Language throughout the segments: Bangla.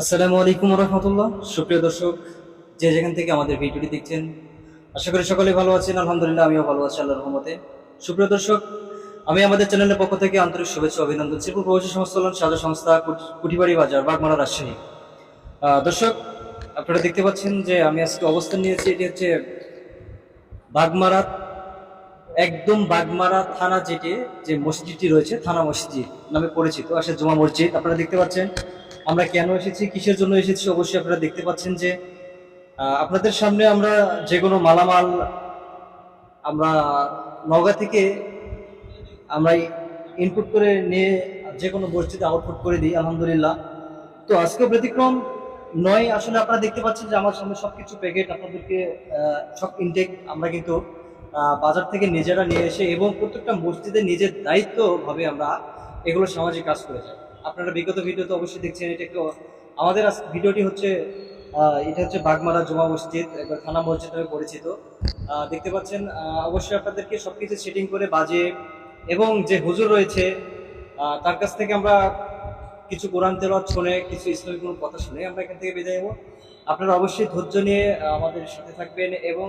আসসালামু আলাইকুম রহমতুল্লাহ সুপ্রিয় দর্শক, যে যেখান থেকে আমাদের ভিডিওটি দেখছেন, আশা করি সকলে ভালো আছেন, আলহামদুলিল্লাহ আমিও ভালো আছি, আল্লাহর রহমতে। সুপ্রিয় দর্শক, আমি আমাদের চ্যানেলের পক্ষ থেকে আন্তরিক শুভেচ্ছা অভিনন্দন। শিল্প প্রবাসী সংস্থলন সাজা সংস্থা কুঠিবাড়ি বাজার, বাগমারা রাজশাহী। দর্শক, আপনারা দেখতে পাচ্ছেন যে আমি আজকে অবস্থান নিয়েছি, এটি হচ্ছে বাগমারা, একদম বাগমারা থানা যেটি, যে মসজিদটি রয়েছে, থানা মসজিদ নামে পরিচিত আসলে জমা মসজিদ, আপনারা দেখতে পাচ্ছেন। আমরা কেন এসেছি, কিসের জন্য এসেছি, অবশ্যই আপনারা দেখতে পাচ্ছেন যে আপনাদের সামনে আমরা যে কোনো মালামাল আমরা নওগাঁ থেকে আমরা ইনপুট করে নিয়ে যে কোনো মসজিদে আউটপুট করে দিই, আলহামদুলিল্লাহ। তো আজকে ব্যতিক্রম নয়, আসলে আপনারা দেখতে পাচ্ছেন যে আমার সামনে সব কিছু প্যাকেট আপনাদেরকে সব ইনটেক আমরা কিন্তু বাজার থেকে নিজেরা নিয়ে এসে এবং প্রত্যেকটা মসজিদে নিজের দায়িত্বভাবে আমরা এগুলো সামাজিক কাজ করে যাই আপনারা বিগত ভিডিওতে অবশ্যই দেখছেন, এটা একটু আমাদের ভিডিওটি হচ্ছে এটা হচ্ছে বাগমারা জমা মসজিদ, একবার থানা মসজিদ নামে পরিচিত। দেখতে পাচ্ছেন অবশ্যই আপনাদেরকে সব কিছু সেটিং করে বাজে এবং যে হুজুর রয়েছে তার কাছ থেকে আমরা কিছু কোরআন তেলাওয়াত শুনে, কিছু ইসলামিক কোনো কথা শুনে আমরা এখান থেকে বিদায় নেব। আপনারা অবশ্যই ধৈর্য নিয়ে আমাদের সাথে থাকবেন এবং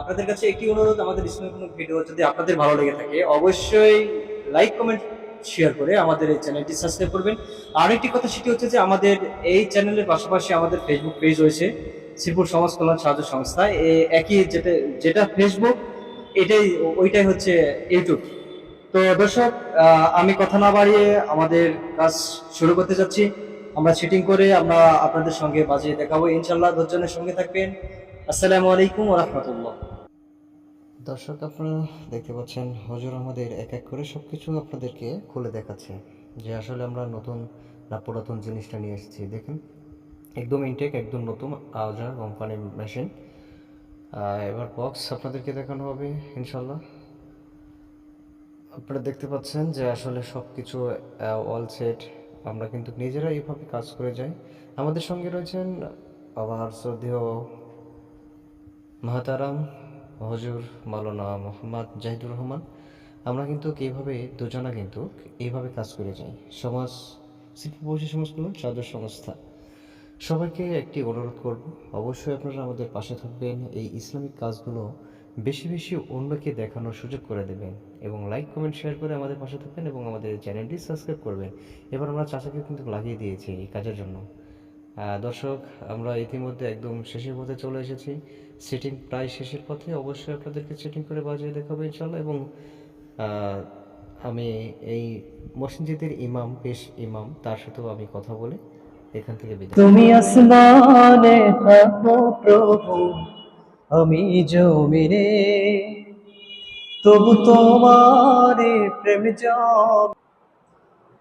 আপনাদের কাছে একটি অনুরোধ, আমাদের ইসলামিক কোনো ভিডিও যদি আপনাদের ভালো লেগে থাকে, অবশ্যই লাইক কমেন্ট শেয়ার করে আমাদের এই চ্যানেলটি সাবস্ক্রাইব করবেন। আর একটি কথা সেটি হচ্ছে যে আমাদের এই চ্যানেলের পাশাপাশি আমাদের ফেসবুক পেজ রয়েছে, শ্রীপুর সমাজ কল্যাণ সাহায্য সংস্থা। একই যেটা যেটা ফেসবুক এটাই, ওইটাই হচ্ছে ইউটিউব তো দর্শক আমি কথা না বাড়িয়ে আমাদের কাজ শুরু করতে যাচ্ছি। আমরা সিটিং করে আমরা আপনাদের সঙ্গে বাজিয়ে দেখাবো। ইনশাল্লাহ ধৈর্যের সঙ্গে থাকবেন। আসসালামু আলাইকুম রহমতুল্লাহ। দর্শক আপনারা দেখতে পাচ্ছেন হজর আমাদের এক এক করে সব কিছু আপনাদেরকে খুলে দেখাচ্ছে যে আসলে আমরা নতুন না পুরাতন জিনিসটা নিয়ে এসেছি। দেখেন, একদম ইনটেক একদম নতুন আওজার কোম্পানির মেশিন এবার বক্স আপনাদেরকে দেখানো হবে ইনশাল্লাহ আপনারা দেখতে পাচ্ছেন যে আসলে সব কিছু অল সেট আমরা কিন্তু নিজেরা এইভাবে কাজ করে যাই। আমাদের সঙ্গে রয়েছেন আবার শ্রদ্ধেয় মাহাতারাম হজুর মাওলানা মোহাম্মদ জাহিদুর রহমান, আমরা কিন্তু এইভাবে দুজনা কিন্তু এইভাবে কাজ করে যাই। সমাজ, শিল্প সমাজগুলো চাদর সংস্থা। সবাইকে একটি অনুরোধ করব, অবশ্যই আপনারা আমাদের পাশে থাকবেন, এই ইসলামিক কাজগুলো বেশি বেশি অন্যকে দেখানোর সুযোগ করে দেবেন এবং লাইক কমেন্ট শেয়ার করে আমাদের পাশে থাকবেন এবং আমাদের চ্যানেলটি সাবস্ক্রাইব করবেন। এবার আমরা চাচাকে কিন্তু লাগিয়ে দিয়েছি এই কাজের জন্য। দর্শক, আমরা ইতিমধ্যে একদম শেষের পথে চলে এসেছি। সেটিং প্রায় শেষের পথে, অবশ্যই আপনাদেরকে সেটিং করে বাজিয়ে দেখাবো ইনশাল্লাহ এবং আমি এই মসজিদের ইমাম, পেশ ইমাম, তার সাথেও আমি কথা বলে এখান থেকে তুমি আসমানে প্রভু, আমি জমিনে। তবু তোমারে প্রেম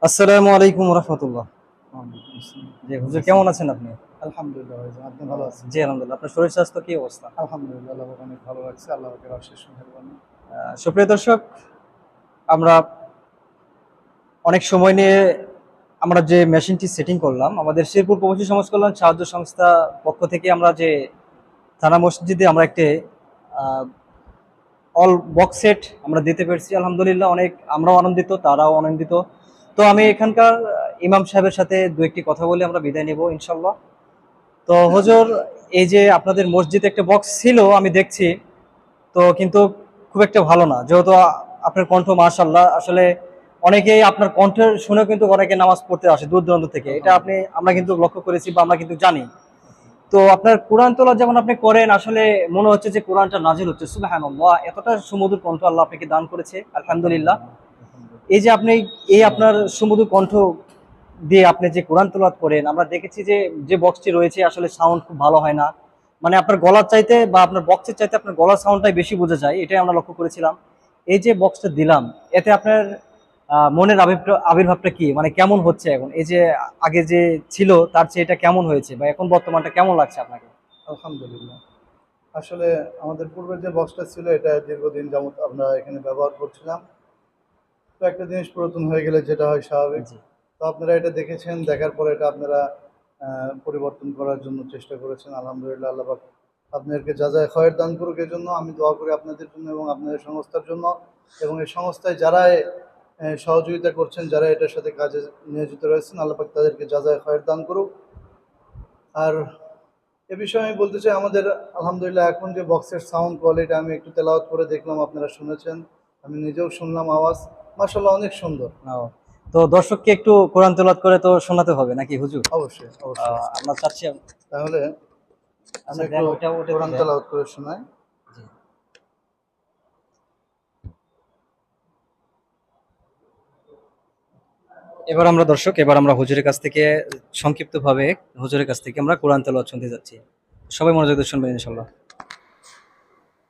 আসসালামু আলাইকুম রহমতুল্লাহ। জি হুজুর কেমন আছেন আপনি? আলহামদুলিল্লাহ ভাইজান আপনি ভালো আছেন? জি আলহামদুলিল্লাহ। আপনার শরীর স্বাস্থ্য কি অবস্থা? আলহামদুলিল্লাহ আল্লাহ অনেক ভালো লাগছে আল্লাহ অশেষ মেহেরবানি। সুপ্রিয় দর্শক আমরা অনেক সময় নিয়ে আমরা যে মেশিনটি সেটিং করলাম আমাদের শেরপুর প্রবাসী সমাজ কল্যাণ সাহায্য সংস্থা পক্ষ থেকে আমরা যে থানা মসজিদে আমরা একটি অল বক্স সেট আমরা দিতে পেরেছি। আলহামদুলিল্লাহ অনেক আমরাও আনন্দিত তারাও আনন্দিত। তো আমি এখানকার ইমাম সাহেবের সাথে দু একটি কথা বলে আমরা বিদায় নেব ইনশাল্লাহ তো হজর, এই যে আপনাদের মসজিদে একটা বক্স ছিল, আমি দেখছি। তো কিন্তু খুব একটা ভালো না, যেহেতু আপনার কণ্ঠ মাশাল্লাহ আসলে অনেকেই আপনার কণ্ঠ শুনে কিন্তু অনেকে নামাজ পড়তে আসে দূর দূরান্ত থেকে। এটা আপনি, আমরা কিন্তু লক্ষ্য করেছি বা আমরা কিন্তু জানি। তো আপনার কোরআন তোলা যেমন আপনি করেন, আসলে মনে হচ্ছে যে কোরআনটা নাজিল হচ্ছে। সুবহানাল্লাহ, এতটা সুমধুর কণ্ঠ আল্লাহ আপনাকে দান করেছে, আলহামদুলিল্লাহ। এই যে আপনি এই আপনার সুমধুর কণ্ঠ দিয়ে আপনি যে কোরআন তোলাত করেন, আমরা দেখেছি যে যে বক্সটি রয়েছে, আসলে সাউন্ড খুব ভালো হয় না। মানে আপনার গলার চাইতে বা আপনার বক্সের চাইতে আপনার গলার সাউন্ডটাই বেশি বোঝা যায়, এটাই আমরা লক্ষ্য করেছিলাম। এই যে বক্সটা দিলাম, এতে আপনার মনের আবির্ভাব আবির্ভাবটা কি? মানে কেমন হচ্ছে এখন? এই যে আগে যে ছিল, তার চেয়ে এটা কেমন হয়েছে? বা এখন বর্তমানটা কেমন লাগছে আপনাকে? আলহামদুলিল্লাহ। আসলে আমাদের পূর্বের যে বক্সটা ছিল, এটা দীর্ঘদিন যেমন আমরা এখানে ব্যবহার করছিলাম। তো একটা জিনিস পুরাতন হয়ে গেলে যেটা হয় স্বাভাবিক। তো আপনারা এটা দেখেছেন দেখার পরে এটা আপনারা পরিবর্তন করার জন্য চেষ্টা করেছেন। আলহামদুলিল্লাহ আল্লাহপাক আপনাদেরকে যা যা খয়ের দান করুক এর জন্য আমি দোয়া করি আপনাদের জন্য এবং আপনাদের সংস্থার জন্য। এবং এই সংস্থায় যারা সহযোগিতা করছেন যারা এটার সাথে কাজে নিয়োজিত রয়েছেন আল্লাহ পাক তাদেরকে যা যা খয়ের দান করুক। আর এ বিষয়ে আমি বলতে চাই আমাদের আলহামদুলিল্লাহ এখন যে বক্সের সাউন্ড কোয়ালিটি আমি একটু তেলাওয়াত করে দেখলাম আপনারা শুনেছেন। আমি নিজেও শুনলাম আওয়াজ। অনেক সুন্দর। তো দর্শককে একটু কোরআন তেলাওয়াত করে তো শোনাতে হবে নাকি হুজুর? অবশ্যই অবশ্যই। আমরা চাচ্ছি তাহলে কোরআন। তেলাওয়াত করে শোনাই। এবার আমরা দর্শক এবার আমরা হুজুরের কাছ থেকে সংক্ষিপ্তভাবে হুজুরের কাছ থেকে আমরা কোরআন তেলাওয়াত শুনতে যাচ্ছি। সবাই মনোযোগ দিয়ে শুনবেন ইনশাল্লাহ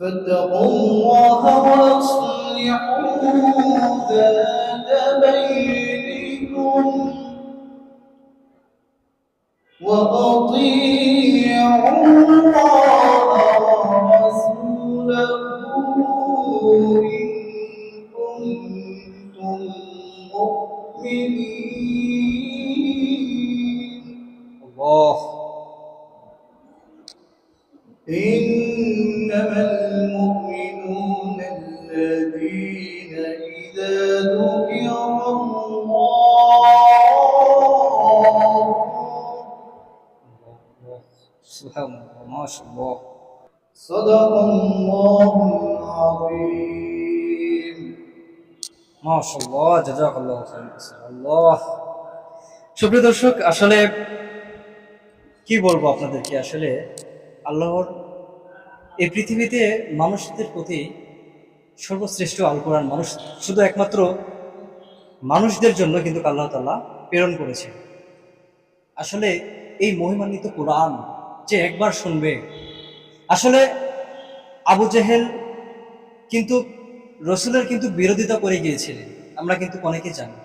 فاتقوا الله واصلحوا ذات بينكم وأطيعوا الله ورسوله ان كنتم مؤمنين. الله. إن إنما المؤمنون الذين إذا ذكر الله সুবহানাল্লাহ মাশাআল্লাহ صدق الله العظيم মাশাআল্লাহ জাযাকাল্লাহু খাইরান আল্লাহ সুপ্রিয় দর্শক আসলে কি বলবো আপনাদেরকে আসলে আল্লাহর এই পৃথিবীতে মানুষদের প্রতি সর্বশ্রেষ্ঠ আল কোরআন মানুষ শুধু একমাত্র মানুষদের জন্য কিন্তু আল্লাহ তাআলা প্রেরণ করেছে আসলে এই মহিমান্বিত কোরআন যে একবার শুনবে, আসলে আবু জেহেল কিন্তু রসুলের কিন্তু বিরোধিতা করে গিয়েছিলেন, আমরা কিন্তু অনেকে জানি।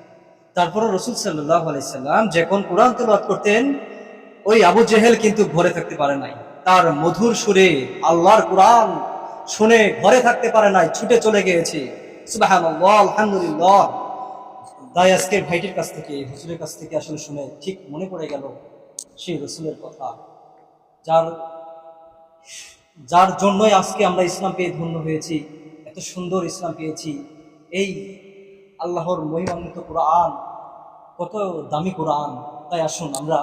তারপরে রসুল সাল্লাহ আলাইসাল্লাম যখন কোরআন তেলাওয়াত করতেন, ওই আবু জেহেল কিন্তু ঘরে থাকতে পারে নাই। তার মধুর সুরে আল্লাহর কোরআন শুনে ঘরে থাকতে পারে নাই, ছুটে চলে গিয়েছে। আলহামদুলিল্লাহ। তাই আজকে ভাইটির কাছ থেকে, হুজুরের কাছ থেকে আসলে শুনে ঠিক মনে পড়ে গেল সেই রসুলের কথা। যার যার জন্যই আজকে আমরা ইসলাম পেয়ে ধন্য হয়েছি, এত সুন্দর ইসলাম পেয়েছি। এই আল্লাহর মহিমান্বিত কোরআন, কত দামি কোরআন। তাই আসুন আমরা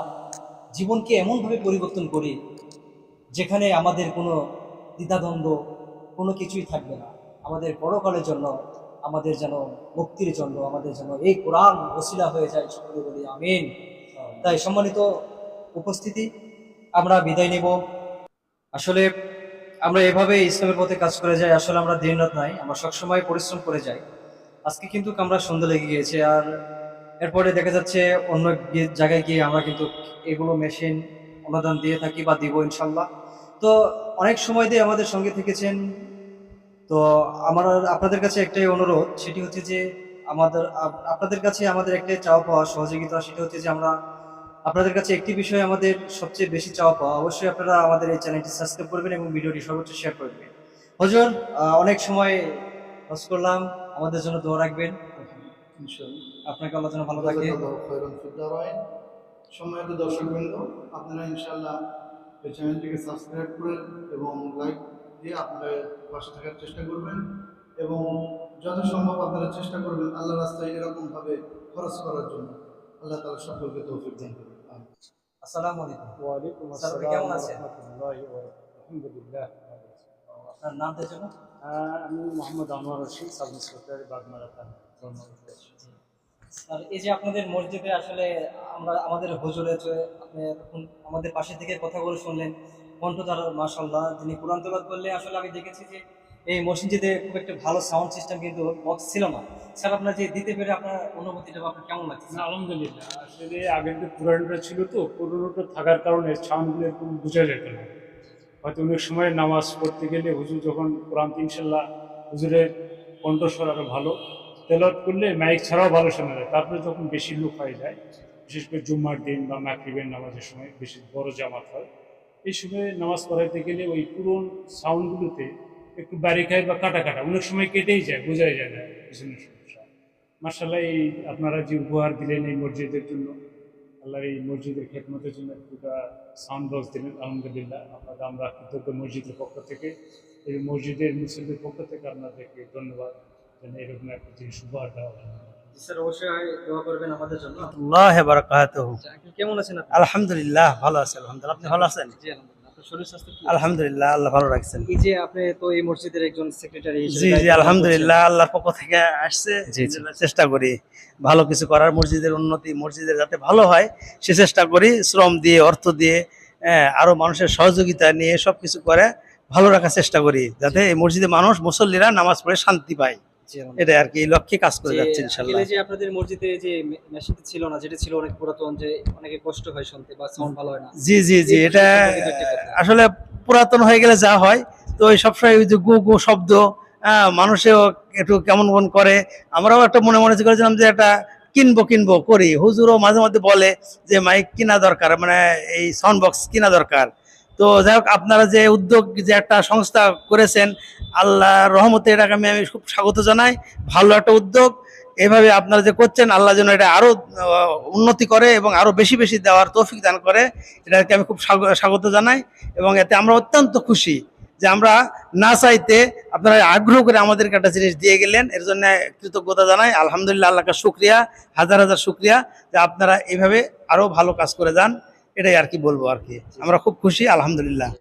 জীবনকে এমনভাবে পরিবর্তন করি যেখানে আমাদের কোনো দ্বিধাদ্বন্দ্ব কোনো কিছুই থাকবে না। আমাদের পরকালের জন্য আমাদের যেন মুক্তির জন্য আমাদের যেন এই কোরআন ওসিলা হয়ে যায় সকলে বলি আমিন। তাই সম্মানিত উপস্থিতি আমরা বিদায় নেব। আসলে আমরা এভাবে ইসলামের পথে কাজ করে যাই আসলে আমরা দিন রাত নাই আমরা সবসময় পরিশ্রম করে যাই। আজকে কিন্তু আমরা সন্ধ্যা লেগে গিয়েছে আর এরপরে দেখা যাচ্ছে অন্য জায়গায় গিয়ে আমরা কিন্তু এগুলো মেশিন অনুদান দিয়ে থাকি বা দিব ইনশাল্লাহ। তো অনেক সময় দিয়ে আমাদের সঙ্গে থেকেছেন। তো আমার আপনাদের কাছে একটাই অনুরোধ সেটি হচ্ছে যে আমাদের আপনাদের কাছে আমাদের একটাই চাওয়া পাওয়া সহযোগিতা সেটা হচ্ছে যে আমরা আপনাদের কাছে একটি বিষয় আমাদের সবচেয়ে বেশি চাওয়া পাওয়া অবশ্যই আপনারা আমাদের এই চ্যানেলটি সাবস্ক্রাইব করবেন এবং ভিডিওটি সর্বোচ্চ শেয়ার করবেন। হজর অনেক সময় হজ করলাম আমাদের জন্য দোয়া রাখবেন। আপনাকে আল্লাহ যেন ভালো থাকে। সম্মানিত দর্শকবৃন্দ আপনারা ইনশাআল্লাহ এই চ্যানেলটিকে সাবস্ক্রাইব করেন এবং লাইক দিয়ে আপনারা পাশে থাকার চেষ্টা করবেন এবং যত সম্ভব আপনারা চেষ্টা করবেন আল্লাহ রাস্তায় এরকম ভাবে খরচ করার জন্য। আল্লাহ তাআলা সকলকে তৌফিক দান করুন। আমিন। আসসালামু আলাইকুম। স্যার, আপনি আসসালাম কেমন আছেন? ওয়া আলহামদুলিল্লাহ আপনার নামটা আহ, আমি মোহাম্মদ আনোয়ার রশিদ সাব ইন্সপেক্টর বাগমারা থানা আর এই যে আপনাদের মসজিদে আসলে আমরা, আমাদের হুজুরে যে আপনি আমাদের পাশে থেকে কথাগুলো শুনলেন, কণ্ঠধার মাসাল্লাহ তিনি কোরআন তেলাওয়াত করলে আসলে আমি দেখেছি যে এই মসজিদে খুব একটা ভালো সাউন্ড সিস্টেম কিন্তু বক্স ছিল না। স্যার, আপনার যে দিতে পেরে আপনার অনুভূতিটা আপনার কেমন লাগছে? আলহামদুলিল্লাহ। আসলে আগের যে পুরানোটা ছিল তো পুরোনোটা থাকার কারণে সাউন্ডগুলো এরকম বোঝা যেত না। হয়তো অনেক সময় নামাজ পড়তে গেলে হুজুর যখন কোরআন ইনশাল্লাহ হুজুরের কণ্ঠস্বর আরও ভালো। তেলত করলে মাইক ছাড়াও ভালো শোনা যায়। তারপরে যখন বেশি লোক হয়ে যায়, বিশেষ করে জুম্মার দিন বা মাকরিবের নামাজের সময় বেশি বড় জামাত হয়, এই সময় নামাজ পড়াইতে গেলে ওই পুরন সাউন্ডগুলোতে একটু বাড়ি খায় বা কাটা কাটা অনেক সময় কেটেই যায়, বোঝাই যায় না, পিছনের সমস্যা। মার্শাল্লাহ এই আপনারা যে উপহার দিলেন এই মসজিদের জন্য, আল্লাহর এই মসজিদের খেদমতের জন্য দুটা সাউন্ড বক্স দিলেন, আলহামদুলিল্লাহ। আপনাকে আমরা কৃতজ্ঞ মসজিদের পক্ষ থেকে, এই মসজিদের মুসলিমদের পক্ষ থেকে আপনাদেরকে ধন্যবাদ। যেন এরকম একটা জিনিস উপহার দেওয়া হয়। আচ্ছা, আঙ্কেল কেমন আছেন আলহামদুলিল্লাহ ভালো আছে আলহামদুলিল্লাহ। আপনি ভালো আছেন? আলহামদুলিল্লাহ। শরীর স্বাস্থ্য আলহামদুলিল্লাহ আল্লাহ ভালো রাখছেন। এই যে আপনি তো এই মসজিদের একজন সেক্রেটারি জি জি আলহামদুলিল্লাহ আল্লাহর পক্ষ থেকে আসছে। চেষ্টা করি ভালো কিছু করার মসজিদের উন্নতি মসজিদের যাতে ভালো হয় সে চেষ্টা করি শ্রম দিয়ে অর্থ দিয়ে হ্যাঁ, আরও মানুষের সহযোগিতা নিয়ে সবকিছু করে ভালো রাখার চেষ্টা করি যাতে এই মসজিদে মানুষ মুসল্লিরা নামাজ পড়ে শান্তি পায়। এটা আর কি লক্ষ্যে কাজ করে যাচ্ছে ইনশাল্লাহ যে আপনাদের মসজিদে যে মেশিনটা ছিল না যেটা ছিল অনেক পুরাতন যে অনেকে কষ্ট হয় শুনতে বা সাউন্ড ভালো হয় না। জি জি জি এটা। আসলে পুরাতন হয়ে গেলে যা হয় তো ওই সবসময় ওই যে গু গু শব্দ আহ, মানুষেও একটু কেমন মন করে। আমরাও একটা মনে মনে করেছিলাম যে একটা কিনবো কিনবো করি। হুজুরও মাঝে মধ্যে বলে যে মাইক কিনা দরকার। মানে এই সাউন্ড বক্স কিনা দরকার। তো যাই হোক, আপনারা যে উদ্যোগ, যে একটা সংস্থা করেছেন আল্লাহ রহমতে এটাকে আমি আমি খুব স্বাগত জানাই। ভালো একটা উদ্যোগ। এভাবে আপনারা যে করছেন, আল্লাহ যেন এটা আরও উন্নতি করে এবং আরও বেশি বেশি দেওয়ার তৌফিক দান করে, এটাকে আমি খুব স্বাগ- স্বাগত জানাই এবং এতে আমরা অত্যন্ত খুশি যে আমরা না চাইতে আপনারা আগ্রহ করে আমাদেরকে একটা জিনিস দিয়ে গেলেন। এর জন্য কৃতজ্ঞতা জানাই। আলহামদুলিল্লাহ আল্লাহকে শুক্রিয়া, হাজার হাজার শুক্রিয়া যে আপনারা এইভাবে আরও ভালো কাজ করে যান। এটাই আর কি বলব আর কি। আমরা খুব খুশি আলহামদুলিল্লাহ।